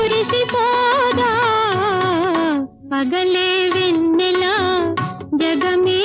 మురిసిపోదా? పగలే వెన్నెలా జగమే